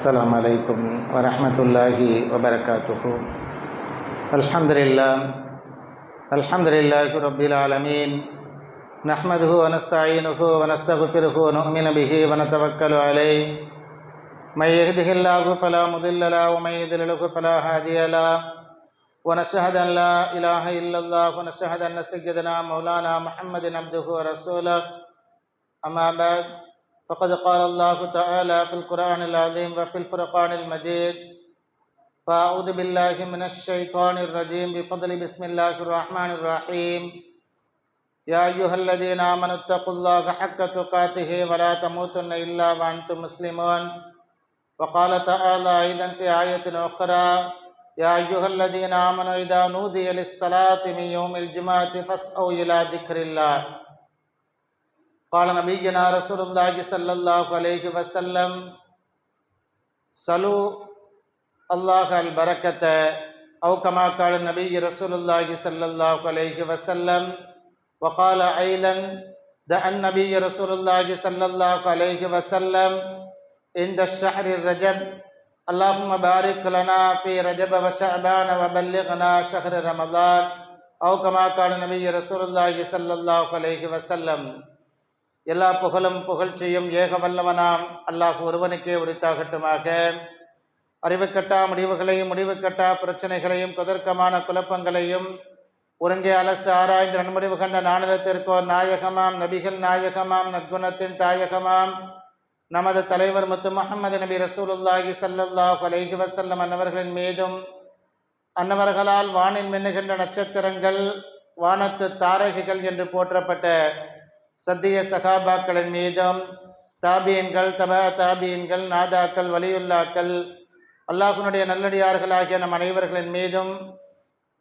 السلام عليكم ورحمة الله وبركاته. الحمد لله الحمد لله رب العالمين. نحمده ونستعينه ونستغفره ونؤمن به ونتوكل عليه. من يهده الله فلا مضل له ومن يضلل فلا هادي له. ونشهد أن لا إله إلا الله ونشهد أن سيدنا مولانا محمد عبده ورسوله. أما بعد فقد قال الله تعالى في القرآن العظيم وفي الفرقان المجيد فأعوذ بالله من الشيطان الرجيم بفضل بسم الله الرحمن الرحيم. يا أيها الذين آمنوا اتقوا الله حق تقاته ولا تموتن إلا وأنتم مسلمون. وقال تعالى أيضا في آية أخرى يا أيها الذين آمنوا إذا نودي للصلاة من يوم الجمعة فاسعوا إلى ذكر الله. قال نبينا رسول الله صلى الله عليه وسلم صلوا الله البركة أو كما قال النبي رسول الله صلى الله عليه وسلم وقال أيضا دعا النبي رسول الله صلى الله عليه وسلم عند الشهر الرجب اللهم بارك لنا في رجب وشعبان وبلغنا شهر رمضان أو كما قال النبي رسول الله صلى الله عليه وسلم எல்லா புகழும் புகழ்ச்சியும் ஏக வல்லவனாம். அல்லாஹ் ஒருவனுக்கே உரித்தாகட்டுமாக. அறிவுக்கட்டா முடிவுகளையும் முடிவுக்கட்டா பிரச்சனைகளையும் குதர்க்கமான குழப்பங்களையும் ஒருங்கே அலசு ஆராய்ந்து நன்முடிவு கண்ட நாணலத்திற்கோர் நாயகமாம் நபிகள் நாயகமாம் நற்குணத்தின் தாயகமாம். நமது தலைவர் முத்து முகமது நபி ரசூலுல்லாஹி சல்லல்லாஹ் அலைஹி வசல்லம் அன்னவர்களின் மீதும் அன்னவர்களால் வானில் மின்னுகின்ற நட்சத்திரங்கள் வானத்து தாரகைகள் என்று போற்றப்பட்ட சத்திய சகாபாக்களின் மீதும் தாபியன்கள் தபா தாபியன்கள் நாதாக்கள் வலியுல்லாக்கள் அல்லாஹுனுடைய நல்லடியார்களாகிய நம் அனைவர்களின் மீதும்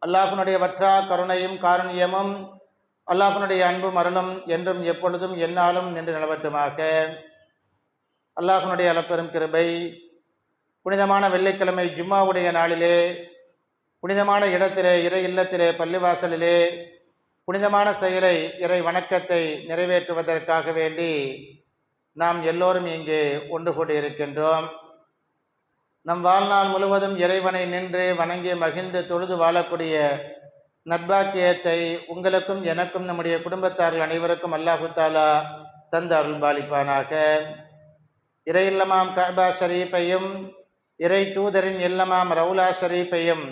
அல்லாஹுனுடைய வற்றா கருணையும் காருண்யமும் அல்லாஹுனுடைய அன்பும் அருளும் என்றும் எப்பொழுதும் எந்நாளும் நின்று நிலவட்டுமாக. அல்லாஹுனுடைய அளப்பெரும் கிருபை புனிதமான வெள்ளிக்கிழமை ஜும்மாவுடைய நாளிலே புனிதமான இடத்திலே இறை இல்லத்திலே பள்ளிவாசலிலே புனிதமான செயலை இறை வணக்கத்தை நிறைவேற்றுவதற்காக வேண்டி நாம் எல்லோரும் இங்கே ஒன்று கூடியிருக்கின்றோம். நம் வாழ்நாள் முழுவதும் இறைவனை நின்று வணங்கி மகிழ்ந்து தொழுது வாழக்கூடிய நட்பாக்கியத்தை உங்களுக்கும் எனக்கும் நம்முடைய குடும்பத்தார்கள் அனைவருக்கும் அல்லாஹு தாலா அருள் அருள்பாலிப்பானாக. இறை இல்லமாம் கபா ஷரீஃபையும் இறை தூதரின் இல்லமாம் ரவுலா ஷரீஃபையும்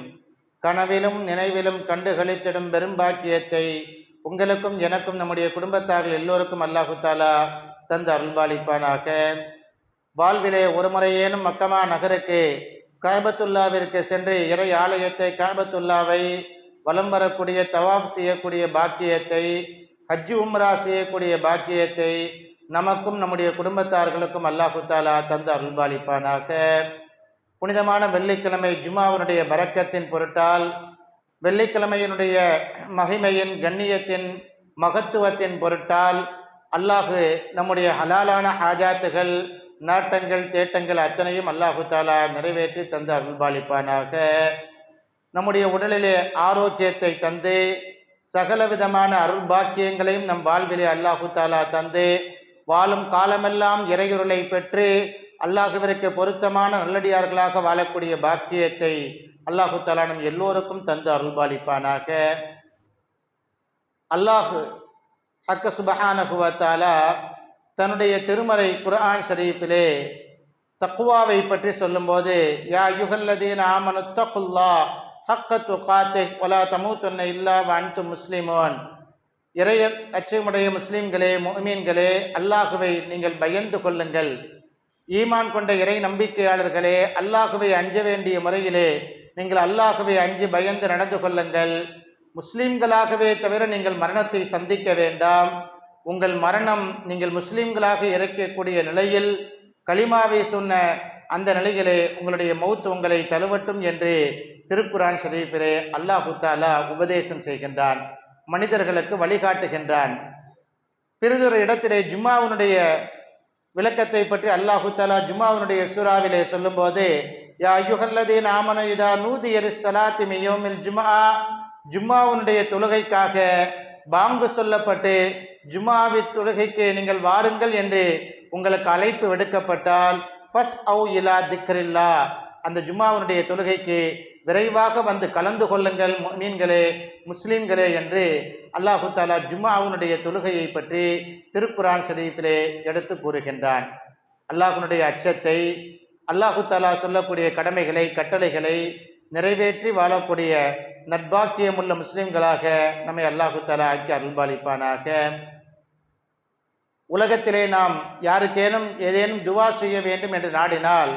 கனவிலும் நினைவிலும் கண்டு கழித்திடும் பெரும்பாக்கியத்தை உங்களுக்கும் எனக்கும் நம்முடைய குடும்பத்தார்கள் எல்லோருக்கும் அல்லாஹு தாலா தந்து அருள்பாலிப்பானாக வாழ்விலே ஒரு முறையேனும் மக்கமா நகருக்கு காபத்துல்லாவிற்கு சென்று இறை ஆலயத்தை காபத்துல்லாவை வலம் வரக்கூடிய தவாப் செய்யக்கூடிய பாக்கியத்தை ஹஜ்ஜு உம்ரா செய்யக்கூடிய பாக்கியத்தை நமக்கும் நம்முடைய குடும்பத்தார்களுக்கும் அல்லாஹு தாலா தந்து அருள்பாலிப்பானாக புனிதமான வெள்ளிக்கிழமை ஜுமாவினுடைய பறக்கத்தின் பொருட்டால் வெள்ளிக்கிழமையினுடைய மகிமையின் கண்ணியத்தின் மகத்துவத்தின் பொருட்டால் அல்லாஹு நம்முடைய ஹலாலான ஆஜாத்துகள் நாட்டங்கள் தேட்டங்கள் அத்தனையும் அல்லாஹு தாலா நிறைவேற்றி தந்து அருள்பாலிப்பானாக. நம்முடைய உடலிலே ஆரோக்கியத்தை தந்து சகல விதமான அருள்பாக்கியங்களையும் நம் வாழ்விலே அல்லாஹு தாலா தந்து வாழும் காலமெல்லாம் இறையுருளை பெற்று அல்லாஹுவிற்கு பொருத்தமான நல்லடியார்களாக வாழக்கூடிய பாக்கியத்தை அல்லாஹு தாலா நம் எல்லோருக்கும் தந்து அருள்பாலிப்பானாக. அல்லாஹு ஹக்க சுபஹானகுவத்தாலா தன்னுடைய திருமறை குர்ஆன் ஷரீஃபிலே தக்குவாவை பற்றி சொல்லும்போது யா யுகல்லதீன் ஆமனு தக்குல்லா ஹக்க காத்தே ஒலா தமுத்துன்ன இல்லா வன்து முஸ்லிமோன். இறைய அச்சமுடைய முஸ்லீம்களே முஹ்மீன்களே அல்லாஹுவை நீங்கள் பயந்து கொள்ளுங்கள். ஈமான் கொண்ட இறை நம்பிக்கையாளர்களே அல்லாஹுவை அஞ்ச வேண்டிய முறையிலே நீங்கள் அல்லாஹுவை அஞ்சு பயந்து நடந்து கொள்ளுங்கள். முஸ்லீம்களாகவே தவிர நீங்கள் மரணத்தை சந்திக்க வேண்டாம். உங்கள் மரணம் நீங்கள் முஸ்லீம்களாக இறக்கக்கூடிய நிலையில் களிமாவை சொன்ன அந்த நிலையிலே உங்களுடைய மௌத் உங்களை தழுவட்டும் என்று திருக்குரான் ஷரீஃபிலே அல்லாஹு தாலா உபதேசம் செய்கின்றான் மனிதர்களுக்கு வழிகாட்டுகின்றான். பிறிதொரு இடத்திலே ஜும்மாவுனுடைய விளக்கத்தை பற்றி அல்லாஹு தலா ஜும்மாவுனுடைய சுறாவிலே சொல்லும்போது யா யுகல்லதீன் ஆமனு இதா நூதி எரி சலாத்தி மியோமில் ஜுமா ஜும்மாவுனுடைய தொழுகைக்காக பாங்கு சொல்லப்பட்டு ஜுமாவி தொழுகைக்கு நீங்கள் வாருங்கள் என்று உங்களுக்கு அழைப்பு விடுக்கப்பட்டால் ஃபஸ் அவு இலா திக்ரில்லா. அந்த ஜும்மாவினுடைய தொழுகைக்கு விரைவாக வந்து கலந்து கொள்ளுங்கள் மீன்களே முஸ்லீம்களே என்று அல்லாஹு தாலா ஜும்மாவுனுடைய தொழுகையை பற்றி திருக்குரான் ஷரீஃபிலே எடுத்து கூறுகின்றான். அல்லாஹுனுடைய அச்சத்தை அல்லாஹு தாலா சொல்லக்கூடிய கடமைகளை கட்டளைகளை நிறைவேற்றி வாழக்கூடிய நட்பாக்கியமுள்ள முஸ்லீம்களாக நம்மை அல்லாஹு தாலா ஆக்கி அருள்பாலிப்பானாக. உலகத்திலே நாம் யாருக்கேனும் ஏதேனும் துவா செய்ய வேண்டும் என்று நாடினால்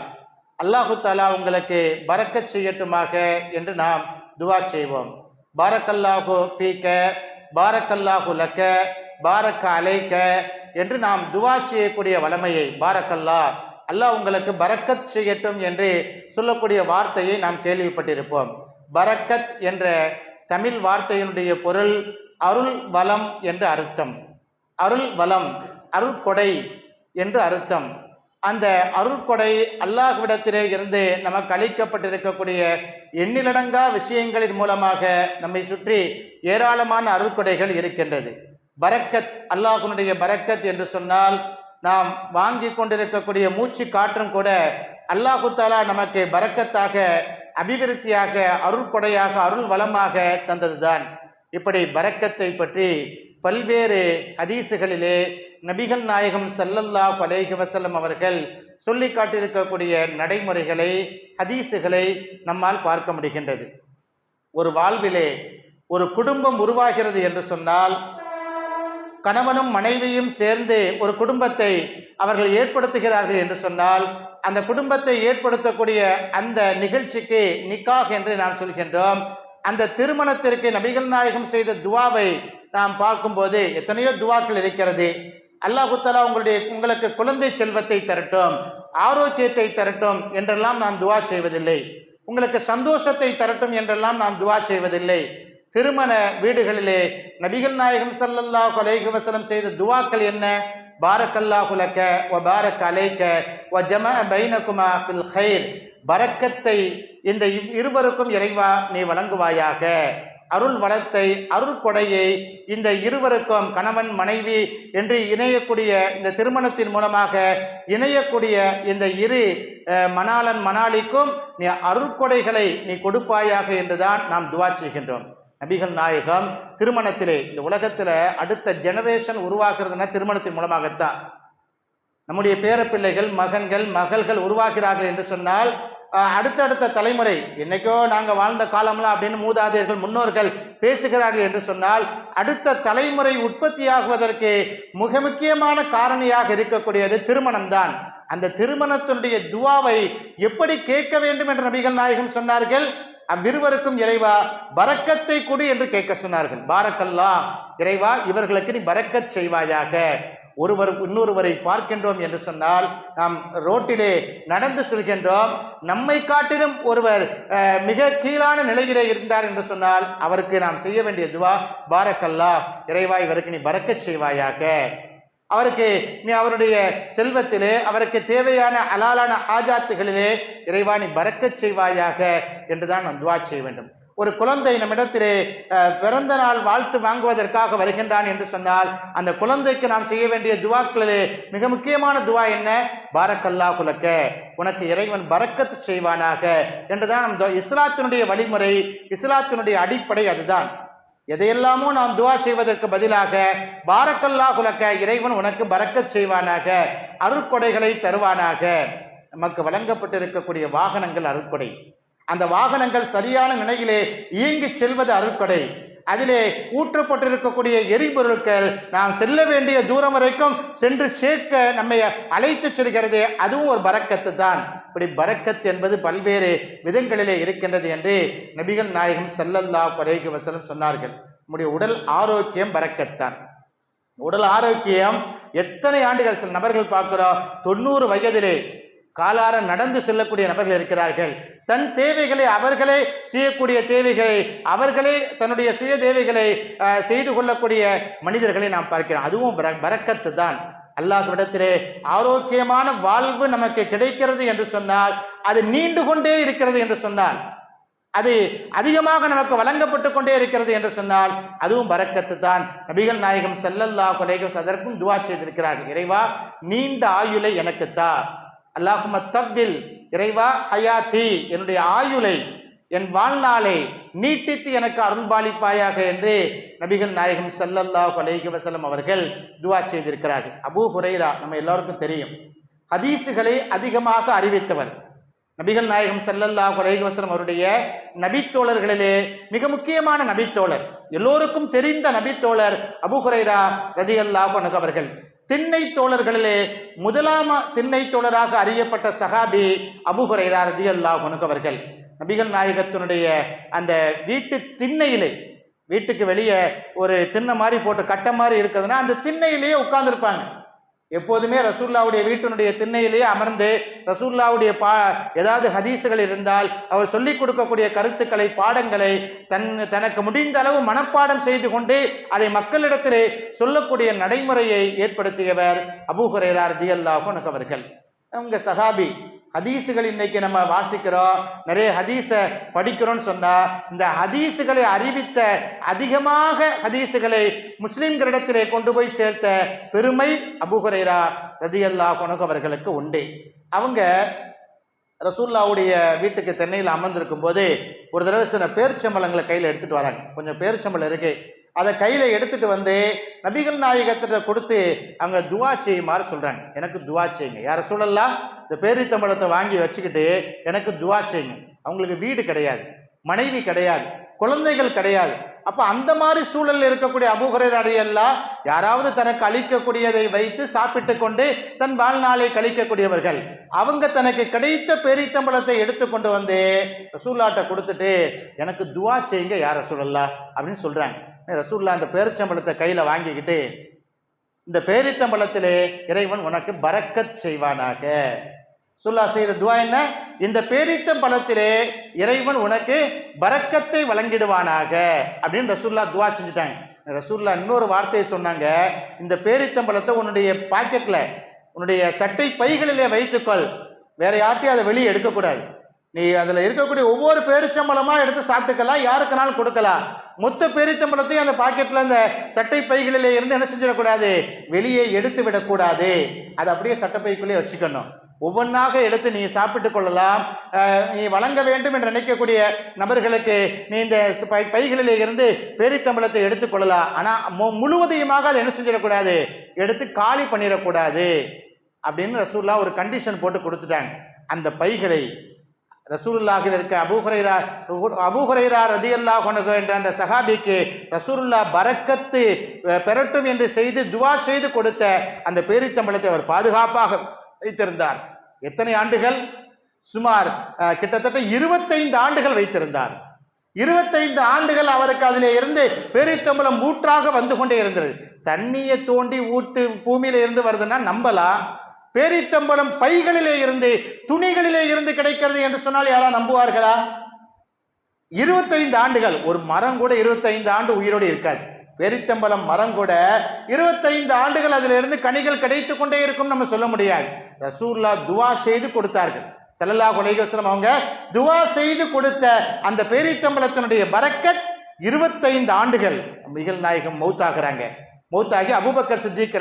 அல்லாஹு தாலா உங்களுக்கு பறக்க செய்யட்டுமாக என்று நாம் துவா செய்வோம். பாரக்கல்லாஹு ஃபீக்க பாரக்கல்லாஹு லக்க பாரக்க அலைக்க என்று நாம் துவா செய்யக்கூடிய வளமையை பாரக்கல்லா அல்லாஹ் உங்களுக்கு பரக்கத் செய்யட்டும் என்று சொல்லக்கூடிய வார்த்தையை நாம் கேள்விப்பட்டிருப்போம். பரக்கத் என்ற தமிழ் வார்த்தையினுடைய பொருள் அருள் வளம் என்று அர்த்தம். அருள் வளம் அருள்கொடை என்று அர்த்தம். அந்த அருள்கொடை அல்லாஹ்விடத்திலே இருந்து நமக்கு அளிக்கப்பட்டிருக்கக்கூடிய எண்ணிலடங்கா விஷயங்களின் மூலமாக நம்மை சுற்றி ஏராளமான அருள்கொடைகள் இருக்கின்றது. பரக்கத் அல்லாஹுனுடைய பரக்கத் என்று சொன்னால் நாம் வாங்கி கொண்டிருக்கக்கூடிய மூச்சு காற்றும் கூட அல்லாஹு தாலா நமக்கு பரக்கத்தாக அபிவிருத்தியாக அருள்கொடையாக அருள் வளமாக தந்ததுதான். இப்படி பரக்கத்தை பற்றி பல்வேறு ஹதீசுகளிலே நபிகள் நாயகம் செல்லல்லா அலைஹி வஸல்லம் அவர்கள் சொல்லி காட்டியிருக்கக்கூடிய நடைமுறைகளை ஹதீசுகளை நம்மால் பார்க்க முடிகின்றது. ஒரு வாழ்விலே ஒரு குடும்பம் உருவாகிறது என்று சொன்னால் கணவனும் மனைவியும் சேர்ந்து ஒரு குடும்பத்தை அவர்கள் ஏற்படுத்துகிறார்கள் என்று சொன்னால் அந்த குடும்பத்தை ஏற்படுத்தக்கூடிய அந்த நிகழ்ச்சிக்கு நிக்காஹ் என்று நாம் சொல்கின்றோம். அந்த திருமணத்திற்கு நபிகள் நாயகம் செய்த துவாவை நாம் பார்க்கும்போது எத்தனையோ துவாக்கள் இருக்கிறது. அல்லாஹு உங்களுடைய உங்களுக்கு குழந்தை செல்வத்தை தரட்டும் ஆரோக்கியத்தை தரட்டும் என்றெல்லாம் நாம் துவா செய்வதில்லை. உங்களுக்கு சந்தோஷத்தை தரட்டும் என்றெல்லாம் நாம் துவா செய்வதில்லை. திருமண வீடுகளிலே நபிகள் நாயகம் சல்லல்லா அலைஹி வஸல்லம் செய்த துவாக்கள் என்ன? பாரக்கல்லா குலக்க ஒ பாரக் அலைக்க ஒ ஜம பைனகுமா ஃபில் ஹைர் பரக்கத்தை இந்த இவ்- இருவருக்கும் இறைவா நீ வழங்குவாயாக. அருள் வளத்தை அருள்கொடையை இந்த இருவருக்கும் கணவன் மனைவி என்று இணையக்கூடிய இந்த திருமணத்தின் மூலமாக இணையக்கூடிய இந்த இரு மணாளன் மணாலிக்கும் நீ அருட்கொடைகளை நீ கொடுப்பாயாக என்றுதான் நாம் துவா செய்கின்றோம். நபிகள் நாயகம் திருமணத்திலே இந்த உலகத்தில் அடுத்த ஜெனரேஷன் உருவாகிறதுனா திருமணத்தின் மூலமாகத்தான். நம்முடைய பேரப்பிள்ளைகள் மகன்கள் மகள்கள் உருவாகிறார்கள் என்று சொன்னால் அடுத்தடுத்த தலைமுறை என்னைக்கோ நாங்கள் வாழ்ந்த காலம்லாம் அப்படின்னு மூதாதையர்கள் முன்னோர்கள் பேசுகிறார்கள் என்று சொன்னால் அடுத்த தலைமுறை உற்பத்தியாகுவதற்கு மிக முக்கியமான காரணியாக இருக்கக்கூடியது திருமணம்தான். அந்த திருமணத்தினுடைய துவாவை எப்படி கேட்க வேண்டும் என்று நபிகள் நாயகம் சொன்னார்கள்? அவ்விருவருக்கும் இறைவா பறக்கத்தை கொடு என்று கேட்க சொன்னார்கள். பாரக்கல்லா இறைவா இவர்களுக்கு நீ பறக்கச் செய்வாயாக. ஒருவர் இன்னொருவரை பார்க்கின்றோம் என்று சொன்னால் நாம் ரோட்டிலே நடந்து செல்கின்றோம். நம்மை காட்டிலும் ஒருவர் மிக கீழான நிலையிலே இருந்தார் என்று சொன்னால் அவருக்கு நாம் செய்ய வேண்டிய துவா பாரக்கல்லா இறைவா இவருக்கு நீ பறக்கச் செய்வாயாக. அவருக்கு நீ அவருடைய செல்வத்திலே அவருக்கு தேவையான அலாலான ஆஜாத்துகளிலே இறைவா நீ பறக்கச் செய்வாயாக என்றுதான் நாம் துவா செய்ய வேண்டும். ஒரு குழந்தை நம்மிடத்திலே பிறந்த நாள் வாழ்த்து வாங்குவதற்காக வருகின்றான் என்று சொன்னால் அந்த குழந்தைக்கு நாம் செய்ய வேண்டிய துவாக்களிலே மிக முக்கியமான துவா என்ன? பாரக்கல்லா குலக்க உனக்கு இறைவன் பறக்கத்து செய்வானாக என்றுதான் நம் இஸ்லாத்தினுடைய வழிமுறை இஸ்லாத்தினுடைய அடிப்படை அதுதான். எதையெல்லாமோ நாம் துவா செய்வதற்கு பதிலாக பாரக்கல்லா குலக்க இறைவன் உனக்கு பறக்கச் செய்வானாக அருட்கொடைகளை தருவானாக. நமக்கு வழங்கப்பட்டிருக்கக்கூடிய வாகனங்கள் அருட்கொடை. அந்த வாகனங்கள் சரியான நிலையிலே இயங்கிச் செல்வது அருட்கொடை அதிலே ஊற்றப்பட்டிருக்கக்கூடிய எரிபொருட்கள் நாம் செல்ல வேண்டிய தூரம் வரைக்கும் சென்று சேர்க்க நம்மை அழைத்து செல்கிறது அதுவும் ஒரு பறக்கத்து தான். இப்படி பறக்கத் என்பது பல்வேறு விதங்களிலே இருக்கின்றது என்று நபிகள் நாயகம் செல்லல்லா அலைஹி வஸல்லம் சொன்னார்கள். நம்முடைய உடல் ஆரோக்கியம் பறக்கத்தான் உடல் ஆரோக்கியம் எத்தனை ஆண்டுகள்? சில நபர்கள் பார்க்கிறோம் தொண்ணூறு வயதிலே காலார நடந்து செல்லக்கூடிய நபர்கள் இருக்கிறார்கள். தன் தேவைகளை அவர்களே செய்யக்கூடிய தேவைகளை அவர்களே தன்னுடைய சுய தேவைகளை செய்து கொள்ளக்கூடிய மனிதர்களை நாம் பார்க்கிறோம். அதுவும் பறக்கத்து தான். அல்லாஹ்விடத்திலே ஆரோக்கியமான வாழ்வு நமக்கு கிடைக்கிறது என்று சொன்னால் அது நீண்டு கொண்டே இருக்கிறது என்று சொன்னால் அது அதிகமாக நமக்கு வழங்கப்பட்டு கொண்டே இருக்கிறது என்று சொன்னால் அதுவும் பறக்கத்து தான். நபிகள் நாயகம் செல்லல்லா கொலைகள் அதற்கும் துவா செய்திருக்கிறார்கள். இறைவா நீண்ட ஆயுளை எனக்குத்தான் அல்லாஹும தவ்வில் இறைவா ஹயாத்தி என்னுடைய ஆயுளை என் வாழ்நாளை நீட்டித்து எனக்கு அருள்பாலிப்பாயாக என்று நபிகள் நாயகம் சல்லல்லாஹ் அலைஹி வசலம் அவர்கள் துவா செய்திருக்கிறார்கள். அபு ஹுரைரா நம்ம எல்லாருக்கும் தெரியும். ஹதீஸுகளை அதிகமாக அறிவித்தவர். நபிகள் நாயகம் சல்லல்லாஹ் அலைஹி வசலம் அவருடைய நபித்தோழர்களிலே மிக முக்கியமான நபித்தோழர். எல்லோருக்கும் தெரிந்த நபித்தோழர் அபு ஹுரைரா ரதி அல்லாஹ் அவர்கள். திண்ணை தோழர்களிலே முதலாம திண்ணை தோழராக அறியப்பட்ட சஹாபி அபூ ரதி அல்லாஹனுக்கு அவர்கள். நபிகள் நாயகத்தினுடைய அந்த வீட்டு திண்ணையிலே வீட்டுக்கு வெளியே ஒரு திண்ணை மாதிரி போட்டு கட்டை மாதிரி இருக்குதுன்னா அந்த திண்ணையிலேயே உட்கார்ந்துருப்பாங்க. எப்போதுமே ரசூல்லாவுடைய வீட்டினுடைய திண்ணையிலேயே அமர்ந்து ரசூல்லாவுடைய பா ஏதாவது ஹதீஸுகள் இருந்தால் அவர் சொல்லிக் கொடுக்கக்கூடிய கருத்துக்களை பாடங்களை தன் தனக்கு முடிந்த அளவு மனப்பாடம் செய்து கொண்டு அதை மக்களிடத்திலே சொல்லக்கூடிய நடைமுறையை ஏற்படுத்தியவர் அபூ ஹுரைரா ரதியல்லாஹு அவர்கள். அவங்க சஹாபி ஹதீஸுகள் இன்னைக்கு நம்ம வாசிக்கிறோம். நிறைய ஹதீஸை படிக்கிறோம்னு சொன்னால் இந்த ஹதீஸுகளை அறிவித்த அதிகமாக ஹதீஸுகளை முஸ்லீம்களிடத்திலே கொண்டு போய் சேர்த்த பெருமை அபுஹுரைரா ரதியல்லா அன்ஹு அவர்களுக்கு உண்டு. அவங்க ரசூல்லாவுடைய வீட்டுக்கு தென்னையில் அமர்ந்திருக்கும் போது ஒரு தடவை சில பேரிச்சம்பளங்களை கையில் எடுத்துகிட்டு வராங்க. கொஞ்சம் பேரிச்சம்பளம் இருக்குது அதை கையில் எடுத்துகிட்டு வந்து நபிகள் நாயகத்திட்ட கொடுத்து அவங்க துவா செய்யுமாறு சொல்கிறாங்க எனக்கு துவா செய்யுங்க. யாரை சொல்லலாம் இந்த பேரித்தம்பளத்தை வாங்கி வச்சுக்கிட்டு எனக்கு துவா செய்யுங்க. அவங்களுக்கு வீடு கிடையாது மனைவி கிடையாது குழந்தைகள் கிடையாது. அப்போ அந்த மாதிரி சூழலில் இருக்கக்கூடிய அபுகுரை அடையெல்லாம் யாராவது தனக்கு அளிக்கக்கூடியதை வைத்து சாப்பிட்டு கொண்டு தன் வாழ்நாளை கழிக்கக்கூடியவர்கள். அவங்க தனக்கு கிடைத்த பேரித்தம்பளத்தை எடுத்து கொண்டு வந்து ரசூல்லாட்ட கொடுத்துட்டு எனக்கு துவா செய்யுங்க யார் ரசூலல்லா அப்படின்னு சொல்கிறாங்க ரசூல்லா அந்த பேரிச்சம்பளத்தை கையில் வாங்கிக்கிட்டு இந்த பேரித்தம்பளத்திலே இறைவன் உனக்கு பறக்கச் செய்வானாக. சுல்லா செய்த துவா என்ன? இந்த பேரித்தம்பளத்திலே இறைவன் உனக்கு பறக்கத்தை வழங்கிடுவானாக அப்படின்னு ரசூல்லா துவா செஞ்சுட்டாங்க. ரசூல்லா இன்னொரு வார்த்தையை சொன்னாங்க. இந்த பேரித்தம்பழத்தை உன்னுடைய பாக்கெட்டில் உன்னுடைய சட்டை பைகளிலே வைத்துக்கொள். வேற யார்ட்டையும் அதை வெளியே எடுக்கக்கூடாது. நீ அதில் இருக்கக்கூடிய ஒவ்வொரு பேரிச்சம்பழமாக எடுத்து சாப்பிட்டுக்கலாம் யாருக்குனாலும் கொடுக்கலாம். மொத்த பேரித்தம்பளத்தையும் அந்த பாக்கெட்டில் அந்த சட்டை பைகளிலே இருந்து என்ன செஞ்சிடக்கூடாது? வெளியே எடுத்து விடக்கூடாது. அதை அப்படியே சட்டப்பைக்குள்ளே வச்சுக்கணும். ஒவ்வொன்றாக எடுத்து நீ சாப்பிட்டு கொள்ளலாம். நீ வழங்க வேண்டும் என்று நினைக்கக்கூடிய நபர்களுக்கு நீ இந்த பை பைகளிலே இருந்து பேரித்தம்பளத்தை எடுத்துக்கொள்ளலாம் ஆனால் முழுவதையுமாக அதை என்ன செஞ்சிடக்கூடாது? எடுத்து காலி பண்ணிடக்கூடாது. அப்படின்னு ரசூல்லா ஒரு கண்டிஷன் போட்டு கொடுத்துட்டாங்க. அந்த பைகளை ரசூலுல்லாஹில் இருக்க அபூஹுரைரா அபூஹுரைரா ரதியல்லா அன்ஹு என்ற அந்த சஹாபிக்கு ரசூலுல்லா பறக்கத்து பெறட்டும் என்று செய்து துவா செய்து கொடுத்த அந்த பேரித்தம்பளத்தை அவர் பாதுகாப்பாக வைத்திருந்தார். எத்தனை ஆண்டுகள்? சுமார் கிட்டத்தட்ட இருபத்தைந்து ஆண்டுகள் வைத்திருந்தார். இருபத்தைந்து ஆண்டுகள் அவருக்கு அதிலே இருந்து பேரித்தம்பளம் ஊற்றாக வந்து கொண்டே இருந்தது. தண்ணியை தோண்டி ஊத்து பூமியில இருந்து வருதுன்னா நம்பலாம் பேரித்தம்பளம் பைகளிலே இருந்து துணிகளிலே இருந்து கிடைக்கிறது என்று சொன்னால் யாரா நம்புவார்களா? இருபத்தைந்து ஆண்டுகள் ஒரு மரம் கூட இருபத்தைந்து ஆண்டு உயிரோடு இருக்காது. பேரித்தம்பலம் மரம் கூட இருபத்தைந்து ஆண்டுகள் அதிலிருந்து கனிகள் கிடைத்து கொண்டே இருக்கும் நம்ம சொல்ல முடியாது. ரசூல்லா துவா செய்து கொடுத்தார்கள். செல்லல்லா அலைஹி அவங்க துவா செய்து கொடுத்த அந்த பேரித்தம்பலத்தினுடைய பரக்கத் இருபத்தைந்து ஆண்டுகள் மிகல் நாயகம் மௌத்தாகிறாங்க. மௌத்தாகி அபுபக்கர் சித்திக்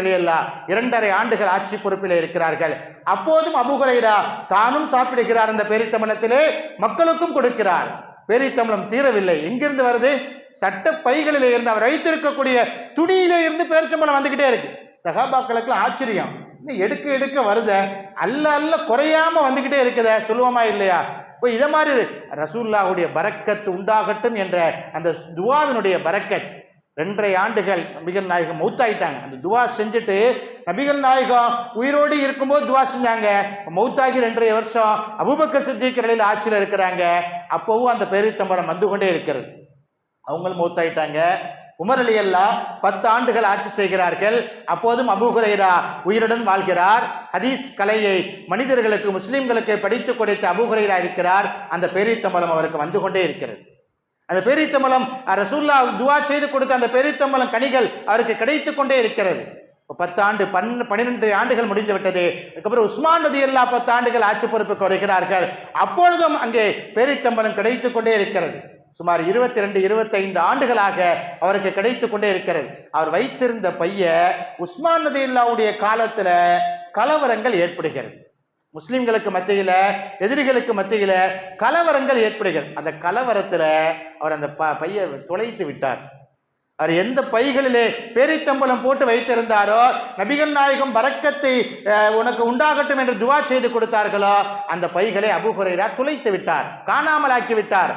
இரண்டரை ஆண்டுகள் ஆட்சி பொறுப்பில் இருக்கிறார்கள். அப்போதும் அபுகுரைரா தானும் சாப்பிடுகிறார் அந்த பேரித்தமிழத்திலே மக்களுக்கும் கொடுக்கிறார். பேரித்தமிழம் தீரவில்லை. எங்கிருந்து வருது? சட்ட பைகளிலே இருந்து அவர் வைத்திருக்கக்கூடிய துணியிலே இருந்து பேரிச்சம்பளம் வந்துகிட்டே இருக்கு. சகாபாக்களுக்கு ஆச்சரியம். இன்னும் எடுக்க எடுக்க வருத. அல்ல அல்ல குறையாம வந்துகிட்டே இருக்குதே. சொல்லுவோமா இல்லையா? இப்போ இதை மாதிரி ரசூல்லாவுடைய பரக்கத் உண்டாகட்டும் என்ற அந்த துவாவினுடைய பரக்கத் ரெண்டரை ஆண்டுகள் நபிகள் நாயகம் மௌத்தாயிட்டாங்க. அந்த துவா செஞ்சுட்டு நபிகள் நாயகம் உயிரோடு இருக்கும்போது துவா செஞ்சாங்க. மௌத்தாகி ரெண்டரை வருஷம் அபுபக்கர் சித்திக் ஆட்சியில் இருக்கிறாங்க. அப்போவும் அந்த பேரித்தம்பரம் வந்து கொண்டே இருக்கிறது. அவங்களும் மௌத்தாயிட்டாங்க. உமர் அலி அல்லா பத்து ஆண்டுகள் ஆட்சி செய்கிறார்கள். அப்போதும் அபு ஹுரைரா உயிருடன் வாழ்கிறார். ஹதீஸ் கலையை மனிதர்களுக்கு முஸ்லிம்களுக்கு படித்து கொடுத்த அபு ஹுரைரா இருக்கிறார். அந்த பேரித்தம்பலம் அவருக்கு வந்து கொண்டே இருக்கிறது. அந்த பேரித்தம்பலம் ரசூல்லா துவா செய்து கொடுத்த அந்த பேரித்தம்பலம் கனிகள் அவருக்கு கிடைத்து கொண்டே இருக்கிறது. பத்து ஆண்டு பன் பன்னிரெண்டு ஆண்டுகள் முடிந்து விட்டது. அதுக்கப்புறம் உஸ்மான் நதி எல்லா பத்து ஆண்டுகள் ஆட்சி பொறுப்புக்கு வருகிறார்கள் அப்பொழுதும் அங்கே பேரித்தம்பலம் கிடைத்து கொண்டே இருக்கிறது. சுமார் இருபத்தி ரெண்டு இருபத்தைந்து ஆண்டுகளாக அவருக்கு கிடைத்து கொண்டே இருக்கிறது. அவர் வைத்திருந்த பைய உஸ்மான் நதி காலத்துல கலவரங்கள் ஏற்படுகிறது. முஸ்லிம்களுக்கு மத்தியில எதிரிகளுக்கு மத்தியில கலவரங்கள் ஏற்படுகிறது. அந்த கலவரத்துல அவர் அந்த ப பைய தொலைத்து விட்டார். அவர் எந்த பைகளிலே பேரித்தம்பளம் போட்டு வைத்திருந்தாரோ நபிகள் நாயகம் பறக்கத்தை உனக்கு உண்டாகட்டும் என்று துவா செய்து கொடுத்தார்களோ அந்த பைகளை அபு துளைத்து விட்டார் காணாமலாக்கி விட்டார்.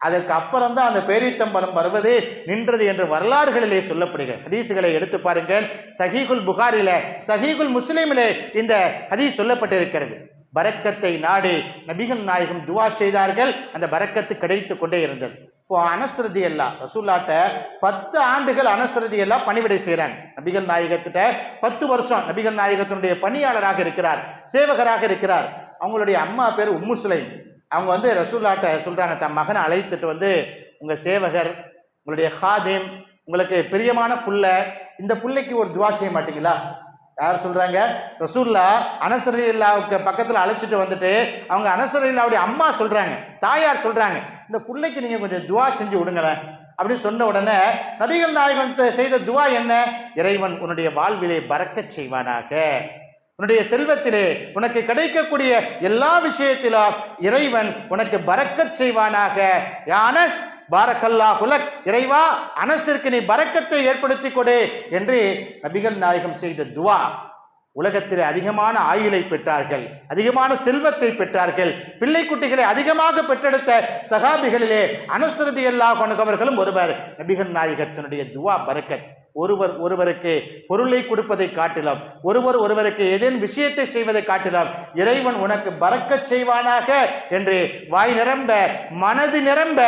அதற்கு அப்புறம் தான் அந்த பேரித்தம்பரம் வருவது நின்றது என்று வரலாறுகளிலே சொல்லப்படுகிறது. ஹதீசுகளை எடுத்து பாருங்கள். சஹீகுல் புகாரில சஹீகுல் முஸ்லீமிலே இந்த ஹதீஸ் சொல்லப்பட்டிருக்கிறது. பரக்கத்தை நாடி நபிகள் நாயகம் துவா செய்தார்கள். அந்த பரக்கத்து கிடைத்து கொண்டே இருந்தது. இப்போ அனஸ்ரதி எல்லாம் ரசூல்லாட்ட பத்து ஆண்டுகள் அனஸ்ரதி எல்லாம் பணிவிடை செய்கிறாங்க நபிகள் நாயகத்திட்ட பத்து வருஷம் நபிகள் நாயகத்தினுடைய பணியாளராக இருக்கிறார் சேவகராக இருக்கிறார். அவங்களுடைய அம்மா பேர் உம்முசுலைம் அவங்க வந்து ரசூல்லாட்ட சொல்கிறாங்க தன் மகனை அழைத்துட்டு வந்து உங்கள் சேவகர் உங்களுடைய ஹாதிம் உங்களுக்கு பிரியமான புள்ள இந்த புள்ளைக்கு ஒரு துவா செய்ய மாட்டீங்களா? யார் சொல்கிறாங்க ரசூல்லா அனசரில்லாவுக்கு பக்கத்தில் அழைச்சிட்டு வந்துட்டு அவங்க அனசரில்லாவுடைய அம்மா சொல்கிறாங்க தாயார் சொல்கிறாங்க இந்த புள்ளைக்கு நீங்கள் கொஞ்சம் துவா செஞ்சு விடுங்களேன். அப்படின்னு சொன்ன உடனே நபிகள் நாயகன் செய்த துவா என்ன? இறைவன் உன்னுடைய வாழ்விலை பறக்கச் செய்வானாக. உன்னுடைய செல்வத்திலே உனக்கு கிடைக்கக்கூடிய எல்லா விஷயத்திலும் இறைவன் உனக்கு பறக்கச் செய்வானாக. யானஸ் பாரக்கல்லா குலக் இறைவா அனஸிற்கு நீ பறக்கத்தை ஏற்படுத்தி கொடு என்று நபிகள் நாயகம் செய்த துவா. உலகத்திலே அதிகமான ஆயுளை பெற்றார்கள் அதிகமான செல்வத்தை பெற்றார்கள். பிள்ளை குட்டிகளை அதிகமாக பெற்றெடுத்த சகாபிகளிலே அனுசரதி எல்லா அவர்களும் ஒருவர். நபிகள் நாயகத்தினுடைய துவா பரக்கத் ஒருவர் ஒருவருக்கு பொருளை கொடுப்பதை காட்டிலும் ஒருவர் ஒருவருக்கு ஏதேனும் விஷயத்தை செய்வதை காட்டிலும் இறைவன் உனக்கு பறக்கச் செய்வானாக என்று வாய் நிரம்ப மனது நிரம்ப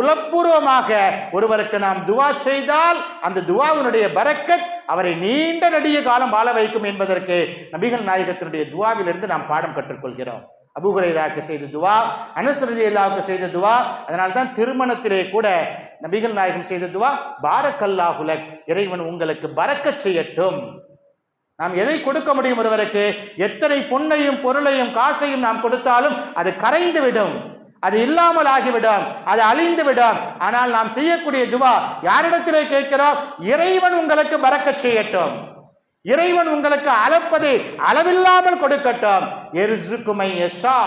உளப்பூர்வமாக ஒருவருக்கு நாம் துவா செய்தால் அந்த துவாவினுடைய பறக்கத் அவரை நீண்ட நடிக காலம் வாழ வைக்கும் என்பதற்கு நபிகள் நாயகத்தினுடைய துவாவிலிருந்து நாம் பாடம் கற்றுக்கொள்கிறோம். அபுகுரைராக்கு செய்த துவா அனுசரதி அல்லாவுக்கு செய்த துவா அதனால்தான் திருமணத்திலே கூட நபிகள் நாயகம் செய்த துவா பாரக்கல்லாஹுலக் இறைவன் உங்களுக்கு பறக்க செய்யட்டும். நாம் எதை கொடுக்க முடியும் ஒருவருக்கு? எத்தனை பொன்னையும் பொருளையும் காசையும் நாம் கொடுத்தாலும் அது கரைந்து விடும் அது இல்லாமல் ஆகிவிடும். அது அழிந்து விடும் ஆனால் நாம் செய்யக்கூடிய துவா யாரிடத்திலே கேட்கிறோம்? இறைவன் உங்களுக்கு பறக்க செய்யட்டும். இறைவன் உங்களுக்கு அளப்பதை அளவில்லாமல் கொடுக்கட்டும். எரிசுக்குமை யஷா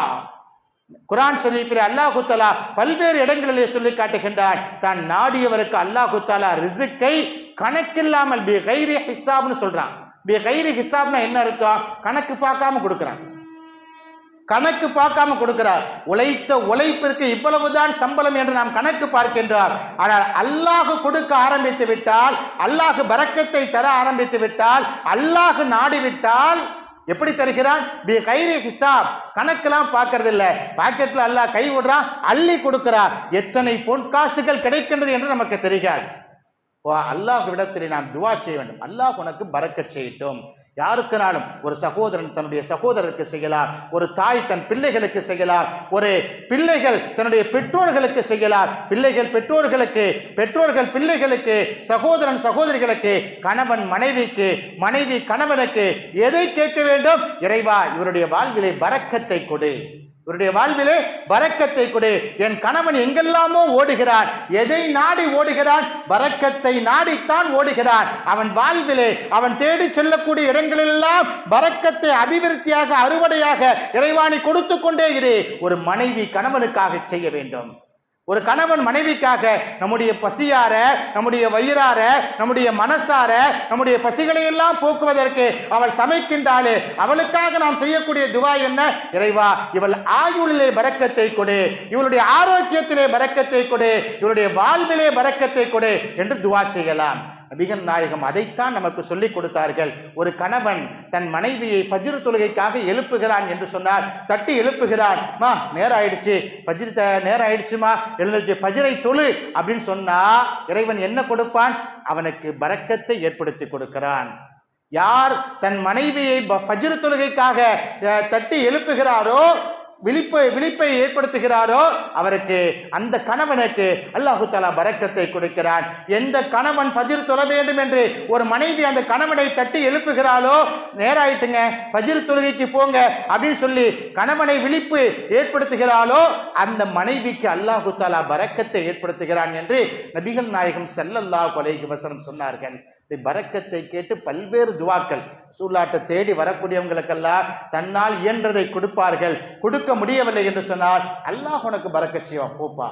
குரான் ஷரீஃபில் அல்லாஹு தாலா பல்வேறு இடங்களிலே சொல்லி காட்டுகின்றான் தான் நாடியவருக்கு அல்லாஹு தாலா ரிசுக்கை கணக்கில்லாமல் பி கைரி ஹிசாப்னு சொல்றான். பி கைரி ஹிசாப்னா என்ன அர்த்தம்? கணக்கு பார்க்காம கொடுக்குறான். கணக்கு பார்க்காம கொடுக்கிறார். உழைத்த உழைப்பிற்கு இவ்வளவுதான் சம்பளம் என்று நாம் கணக்கு பார்க்கின்றார். ஆனால் அல்லாஹு கொடுக்க ஆரம்பித்து விட்டால் அல்லாஹ் பறக்கத்தை தர ஆரம்பித்து விட்டால் அல்லாஹு நாடிவிட்டால் எப்படி தருகிறான்? பி கைரி ஹிசாப். கணக்கெல்லாம் பார்க்கறது இல்லை பாக்கெட்ல அல்லாஹ் கை விடுறான் அள்ளி கொடுக்கிறார் எத்தனை பொற்காசுகள் கிடைக்கின்றது என்று நமக்கு தெரியாது. ஓ அல்லாஹ் விடத்தில் நாம் துவா செய்ய வேண்டும். அல்லாஹ் உனக்கு பறக்க செய்யட்டும். யாருக்குனாலும் ஒரு சகோதரன் தன்னுடைய சகோதரருக்கு செய்யலாம் ஒரு தாய் தன் பிள்ளைகளுக்கு செய்யலாம் ஒரு பிள்ளைகள் தன்னுடைய பெற்றோர்களுக்கு செய்யலாம். பிள்ளைகள் பெற்றோர்களுக்கு பெற்றோர்கள் பிள்ளைகளுக்கு சகோதரன் சகோதரிகளுக்கு கணவன் மனைவிக்கு மனைவி கணவனுக்கு எதை கேட்க வேண்டும்? இறைவா இவருடைய வாழ்விலே பறக்கத்தை கொடு. இவருடைய வாழ்விலே பரக்கத்தை கொடு. என் கணவன் எங்கெல்லாமோ ஓடுகிறான் எதை நாடி ஓடுகிறான்? பரக்கத்தை நாடித்தான் ஓடுகிறான் அவன் வாழ்விலே அவன் தேடி செல்லக்கூடிய இடங்களெல்லாம் பரக்கத்தை அபிவிருத்தியாக அறுவடையாக இறைவாணி கொடுத்து கொண்டே இரு. ஒரு மனைவி கணவனுக்காக செய்ய வேண்டும். ஒரு கணவன் மனைவிக்காக நம்முடைய பசியார நம்முடைய வயிறார நம்முடைய மனசார நம்முடைய பசிகளை எல்லாம் போக்குவதற்கு அவள் சமைக்கின்றாளே. அவளுக்காக நாம் செய்யக்கூடிய துவா என்ன? இறைவா இவள் ஆயுளிலே பறக்கத்தை கொடு. இவளுடைய ஆரோக்கியத்திலே பறக்கத்தை கொடு. இவளுடைய வாழ்விலே பறக்கத்தை கொடு என்று துவா செய்யலாம். நபிகள் நாயகம். அதைத்தான் நமக்கு சொல்லிக் கொடுத்தார்கள். ஒரு கணவன் தன் மனைவியை ஃபஜ்ரு தொழுகைக்காக எழுப்புகிறான் என்று சொன்னார் தட்டி எழுப்புகிறான். மா நேரம் ஆயிடுச்சு ஃபஜ்ர் த நேரம் ஆயிடுச்சுமா எழுந்துச்சு ஃபஜ்ரை தொழு. அப்படின்னு சொன்னா இறைவன் என்ன கொடுப்பான்? அவனுக்கு பறக்கத்தை ஏற்படுத்தி கொடுக்கிறான். யார் தன் மனைவியை ப- தொழுகைக்காக தட்டி எழுப்புகிறாரோ விழிப்பை விழிப்பை ஏற்படுத்துகிறாரோ அவருக்கு அந்த கணவனுக்கு அல்லாஹு தாலா பரக்கத்தை கொடுக்கிறான். எந்த கணவன் ஃபஜிர் தொழ வேண்டும் என்று ஒரு மனைவி அந்த கணவனை தட்டி எழுப்புகிறாளோ நேராயிட்டுங்க ஃபஜிர் தொழுகைக்கு போங்க அப்படின்னு சொல்லி கணவனை விழிப்பு ஏற்படுத்துகிறாளோ அந்த மனைவிக்கு அல்லாஹு தாலா பரக்கத்தை ஏற்படுத்துகிறான் என்று நபிகள் நாயகம் செல்லல்லா கொலைக்கு வசனம் சொன்னார்கள். இப்படி கேட்டு பல்வேறு துவாக்கள் சூலாட்டை தேடி வரக்கூடியவங்களுக்கெல்லாம் தன்னால் இயன்றதை கொடுப்பார்கள். கொடுக்க முடியவில்லை என்று சொன்னால் அல்லாஹ் உனக்கு பறக்க செய்வான் போப்பா.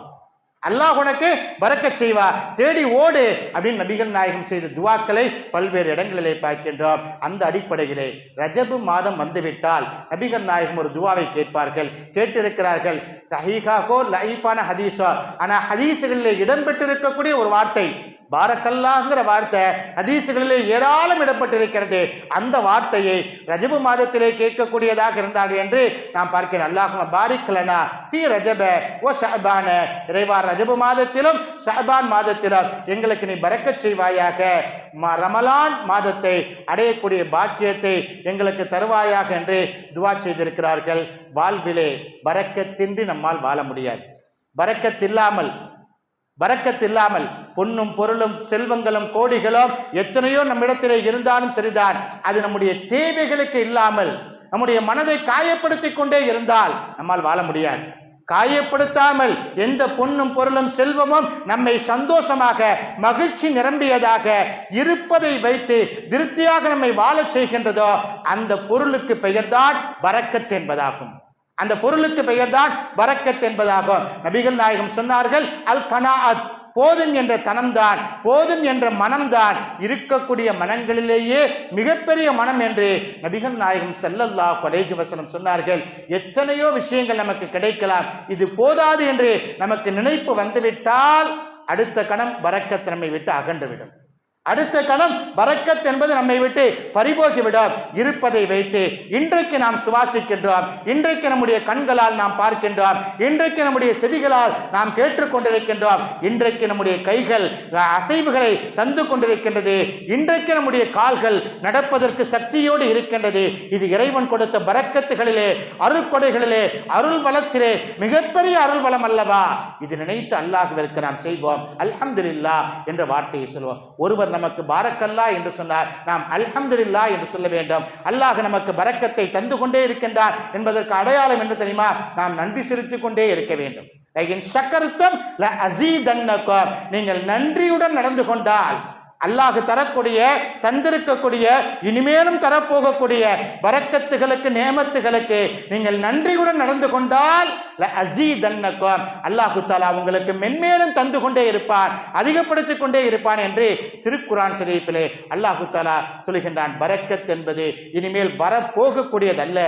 அல்லாஹ் உனக்கு பறக்க செய்வா. தேடி ஓடு அப்படின்னு நபிகள் நாயகம் செய்த துவாக்களை பல்வேறு இடங்களிலே பார்க்கின்றோம். அந்த அடிப்படையிலே ரஜபு மாதம் வந்துவிட்டால் நபிகள் நாயகம் ஒரு துவாவை கேட்பார்கள். கேட்டிருக்கிறார்கள் சஹீகாகோ லைஃபான ஹதீஷோ ஆனால் ஹதீஸுகளிலே இடம்பெற்றிருக்கக்கூடிய ஒரு வார்த்தை பாரக்கல்லாங்கிற வார்த்தை ஹதீசுகளிலே ஏராளம் இடப்பட்டிருக்கிறது. அந்த வார்த்தையை ரஜபு மாதத்திலே கேட்கக்கூடியதாக இருந்தார் என்று நாம் பார்க்கிறோம். அல்லாஹும பாரிக்கலனா ஃபி ரஜப ஓ ஷஹபான இறைவா ரஜபு மாதத்திலும் ஷஹபான் மாதத்திலும் எங்களுக்கு நீ பறக்க செய்வாயாக. ம- ரமலான் மாதத்தை அடையக்கூடிய பாக்கியத்தை எங்களுக்கு தருவாயாக என்று துவா செய்திருக்கிறார்கள். வாழ்விலே பறக்கத்தின்றி நம்மால் வாழ முடியாது. பறக்கத்தில்லாமல் பறக்கத்தில்லாமல் பொன்னும் பொருளும் செல்வங்களும் கோடிகளும் எத்தனையோ நம்மிடத்திலே இருந்தாலும் சரிதான். அது நம்முடைய தேவைகளுக்கு இல்லாமல் நம்முடைய மனதை காயப்படுத்திக் கொண்டே இருந்தால் நம்மால் வாழ முடியாது. காயப்படுத்தாமல் எந்த பொன்னும் பொருளும் செல்வமும் நம்மை சந்தோஷமாக மகிழ்ச்சி நிரம்பியதாக இருப்பதை வைத்து திருப்தியாக நம்மை வாழச் செய்கின்றதோ அந்த பொருளுக்கு பெயர்தான் வரக்கத்து என்பதாகும். அந்த பொருளுக்கு பெயர்தான் பரக்கத் என்பதாகும். நபிகள் நாயகம் சொன்னார்கள் அல் கனாஅத் போதும் என்ற தனம்தான் போதும் என்ற மனம்தான் இருக்கக்கூடிய மனங்களிலேயே மிகப்பெரிய மனம் என்று நபிகள் நாயகம் செல்லல்லா கொலைக்கு வசனம் சொன்னார்கள். எத்தனையோ விஷயங்கள் நமக்கு கிடைக்கலாம். இது போதாது என்று நமக்கு நினைப்பு வந்துவிட்டால் அடுத்த கணம் வரக்கத்தனமை விட்டு அகன்றுவிடும் அடுத்த கணம் பரக்கத் என்பது நம்மை விட்டு பறிபோகிவிடும் இருப்பதை வைத்து இன்றைக்கு நாம் சுவாசிக்கின்றோம். இன்றைக்கு நம்முடைய கண்களால் நாம் பார்க்கின்றோம். இன்றைக்கு நம்முடைய செவிகளால் நாம் கேட்டுக்கொண்டிருக்கின்றோம். இன்றைக்கு நம்முடைய கைகள் அசைவுகளை தந்து கொண்டிருக்கின்றது. இன்றைக்கு நம்முடைய கால்கள் நடப்பதற்கு சக்தியோடு இருக்கின்றது. இது இறைவன் கொடுத்த பரக்கத்துகளிலே அருள்கொடைகளிலே அருள் வளத்திலே மிகப்பெரிய அருள் வளம் அல்லவா? இது நினைத்து அல்லாஹிற்கு நாம் செய்வோம். அல்ஹம்துலில்லாஹ் என்ற வார்த்தையை சொல்வோம். ஒருவர் நமக்கு பாரக்கல்லா என்று சொன்னார். நாம் அல்ஹம்துல்லா என்று சொல்ல வேண்டும். அல்லாஹ் நமக்கு பரக்கத்தை தந்து கொண்டே இருக்கின்றார் என்பதற்கு அடையாளம் என்று தெரியுமா? நாம் நன்றி செலுத்திக் கொண்டே இருக்க வேண்டும். லகின் நீங்கள் நன்றியுடன் நடந்து கொண்டால் அல்லாஹ் தரக்கூடிய தந்திருக்கக்கூடிய இனிமேலும் தரப்போகக்கூடிய வரக்கத்துகளுக்கு நேமத்துகளுக்கு நீங்கள் நன்றியுடன் நடந்து கொண்டால் ல அல்லாஹு தாலா உங்களுக்கு மென்மேலும் தந்து கொண்டே இருப்பான் அதிகப்படுத்திக் கொண்டே இருப்பான் என்று திருக்குரான் ஷரீஃபிலே அல்லாஹு தாலா சொல்கின்றான். வரக்கத் என்பது இனிமேல் வரப்போகக்கூடியதல்ல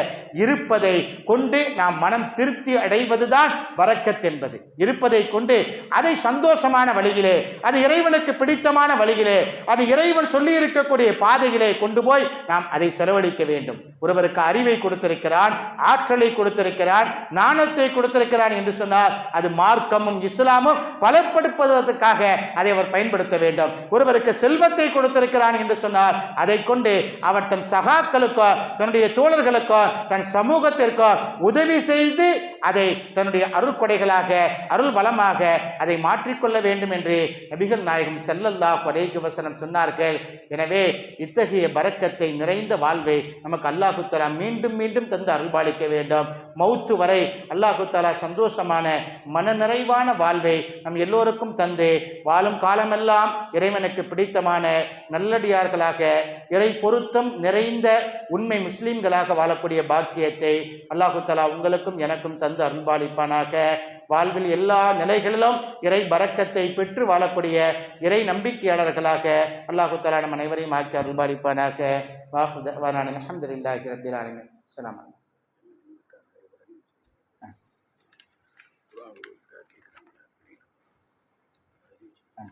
இருப்பதை கொண்டு நாம் மனம் திருப்தி அடைவதுதான் வரக்கத் என்பது. இருப்பதை கொண்டு அதை சந்தோஷமான வழியிலே அது இறைவனுக்கு பிடித்தமான வழியிலே அது இறைவன் சொல்லி இருக்கக்கூடிய பாதையிலே கொண்டு போய் நாம் அதை செலவழிக்க வேண்டும். ஒருவருக்கு அறிவை கொடுத்திருக்கிறான் ஆற்றலை கொடுத்திருக்கிறான் ஞானத்தை கொடுத்திருக்கிறான் என்று சொன்னால் அது மார்க்கமும் இஸ்லாமும் பலப்படுத்துவதற்காக அதை அவர் பயன்படுத்த வேண்டும். ஒருவருக்கு செல்வத்தை கொடுத்திருக்கிறான் என்று சொன்னால் அதை கொண்டு அவர் தன் சகாக்களுக்கோ தன்னுடைய தோழர்களுக்கோ தன் சமூகத்திற்கோ உதவி செய்து அதை தன்னுடைய அருள்கொடைகளாக அருள் வளமாக அதை மாற்றிக்கொள்ள வேண்டும் என்று நபிகள் நாயகம் செல்லல்லா கொடைக்கு வஸல்லம் சொன்னார்கள். எனவே இத்தகைய பரக்கத்தை நிறைந்த வாழ்வை நமக்கு அல்லாஹுத்தாலா மீண்டும் மீண்டும் தந்து அருள்பாலிக்க வேண்டும். மௌத்து வரை அல்லாஹுத்தாலா சந்தோஷமான சந்தோஷமான மனநிறைவான வாழ்வை நம் எல்லோருக்கும் தந்து வாழும் காலமெல்லாம் இறைவனுக்கு பிடித்தமான நல்லடியார்களாக இறை பொருத்தம் நிறைந்த உண்மை முஸ்லீம்களாக வாழக்கூடிய பாக்கியத்தை அல்லாஹுத்தாலா உங்களுக்கும் எனக்கும் தந்து அருள்பாலிப்பானாக. வாழ்வில் எல்லா நிலைகளிலும் இறை பறக்கத்தை பெற்று வாழக்கூடிய இறை நம்பிக்கையாளர்களாக அல்லாஹு தலா நம் அனைவரையும் ஆக்கி அருள்பாலிப்பானாக. வாஹு தவானான அல்ஹம்துலில்லாஹி ரப்பில் ஆலமீன். அஸ்ஸலாமு ஆ,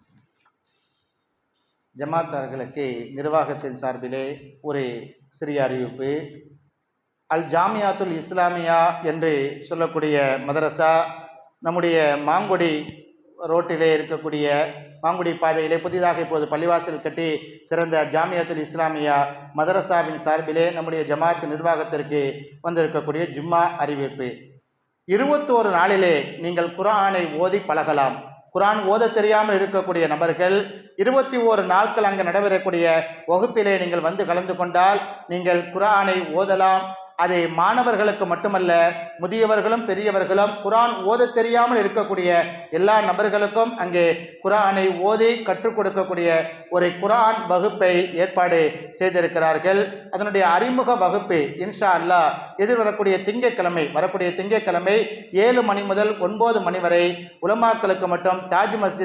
ஜமாத்தார்களுக்கு நிர்வாகத்தின் சார்பிலே ஒரு சிறிய அறிவிப்பு. அல் ஜாமியாத்துல் இஸ்லாமியா என்று சொல்லக்கூடிய மதரசா நம்முடைய மாங்குடி ரோட்டிலே இருக்கக்கூடிய மாங்குடி பாதையிலே புதிதாக இப்போது பள்ளிவாசல் கட்டி திறந்த ஜாமியாத்துல் இஸ்லாமியா மதரசாவின் சார்பிலே நம்முடைய ஜமாத் நிர்வாகத்திற்கு வந்திருக்கக்கூடிய ஜும்மா அறிவிப்பு. இருபத்தோரு நாளிலே நீங்கள் குர்ஆனை ஓதி பழகலாம். குரான் ஓத தெரியாமல் இருக்கக்கூடிய நபர்கள் இருபத்தி ஓரு நாட்கள் அங்கு நடைபெறக்கூடிய வகுப்பிலே நீங்கள் வந்து கலந்து கொண்டால் நீங்கள் குர்ஆனை ஓதலாம். அதை மாணவர்களுக்கு மட்டுமல்ல முதியவர்களும் பெரியவர்களும் குரான் ஓத தெரியாமல் இருக்கக்கூடிய எல்லா நபர்களுக்கும் அங்கே குரானை ஓதி கற்றுக் கொடுக்கக்கூடிய ஒரு குரான் வகுப்பை ஏற்பாடு செய்திருக்கிறார்கள். அதனுடைய அறிமுக வகுப்பு இன்ஷா அல்லாஹ் எதிர்வரக்கூடிய திங்கட்கிழமை வரக்கூடிய திங்கட்கிழமை ஏழு மணி முதல் ஒன்பது மணி வரை உலமாக்களுக்கு மட்டும் தாஜ் மஸ்ஜித்